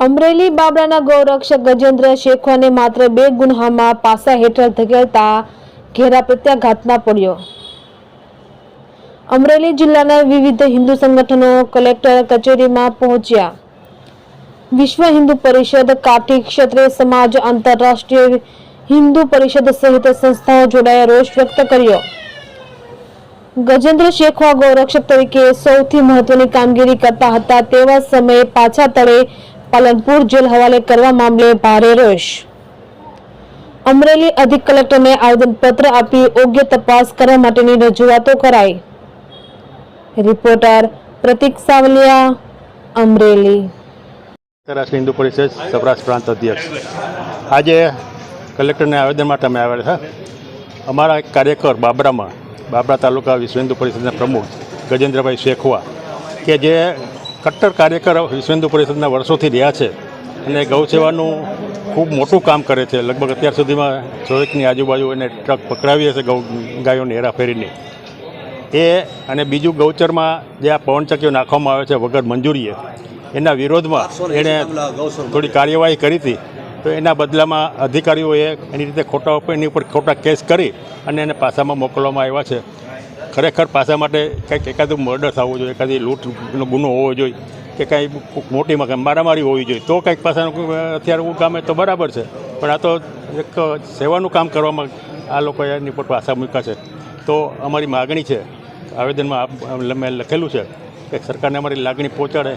અમરેલી બાબરાના ગૌરક્ષક ગજેન્દ્ર શેખવાને માત્ર બે ગુન્હામાં પાસા હેઠળ ધકેલતા ઘેરા પ્રત્યાઘાતમાં પડ્યો. અમરેલી જિલ્લાના વિવિધ હિન્દુ સંગઠનો કલેક્ટર કચેરીમાં પહોંચ્યા. વિશ્વ હિન્દુ પરિષદ કાઠી ક્ષત્રિય સમાજ આંતરરાષ્ટ્રીય હિન્દુ પરિષદ સહિત સંસ્થાઓ જોડાયા રોષ વ્યક્ત કર્યો. ગજેન્દ્ર શેખવા ગૌરક્ષક તરીકે સૌથી મહત્વની કામગીરી કરતા હતા તેવા સમયે પાછા તળે પાલનપુર જેલ હવાલે કરવા મામલે ભારે રોષ. અમરેલી અધિક કલેક્ટરને આવેદનપત્ર આપી યોગ્ય તપાસ કરવા માટેની રજૂઆતો કરાઈ. રિપોર્ટર પ્રતિક સાવલિયા, અમરેલી. આંતરરાષ્ટ્રીય હિન્દુ પરિષદ સૌરાષ્ટ્ર પ્રાંત અધ્યક્ષ. આજે કલેક્ટરને આવેદન માટે અમે આવેલા હતા. અમારા એક કાર્યકર બાબરામાં, બાબરા તાલુકા વિશ્વ હિન્દુ પરિષદના પ્રમુખ ગજેન્દ્રભાઈ શેખવા કે જે કટ્ટર કાર્યકર વિશ્વ હિન્દુ પરિષદના વર્ષોથી રહ્યા છે અને ગૌ સેવાનું ખૂબ મોટું કામ કરે છે. લગભગ અત્યાર સુધીમાં સુરતની આજુબાજુ એને ટ્રક પકડાવી હશે ગૌ ગાયોની હેરાફેરીની એ અને બીજું ગૌચરમાં જે આ પવનચક્કીઓ નાખવામાં આવે છે વગર મંજૂરીએ એના વિરોધમાં એણે થોડી કાર્યવાહી કરી હતી. તો એના બદલામાં અધિકારીઓએ એની રીતે ખોટા એની ઉપર ખોટા કેસ કરી અને એને પાસામાં મોકલવામાં આવ્યા છે. ખરેખર પાસા માટે કંઈક એકાદું મર્ડર થવું જોઈએ, એકાદી લૂંટનો ગુનો હોવો જોઈએ કે કાંઈ મોટી મારામારી હોવી જોઈએ, તો કંઈક પાસાનું અત્યારે હું ગામે તો બરાબર છે. પણ આ તો એક સેવાનું કામ કરવામાં આ લોકોએ એની પર પાસા મૂક્યા છે. તો અમારી માગણી છે, આવેદનમાં મેં લખેલું છે કે સરકારને અમારી લાગણી પહોંચાડે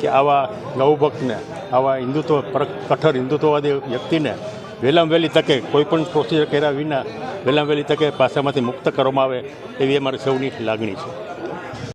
કે આવા ગૌભક્તને આવા હિન્દુત્વ કઠોર હિન્દુત્વવાદી વ્યક્તિને વહેલામાં વહેલી તકે કોઈ પણ પ્રોસિજર કર્યા વિના વહેલામાં વહેલી તકે પાસામાંથી મુક્ત કરવામાં આવે એવી અમારી સૌની લાગણી છે.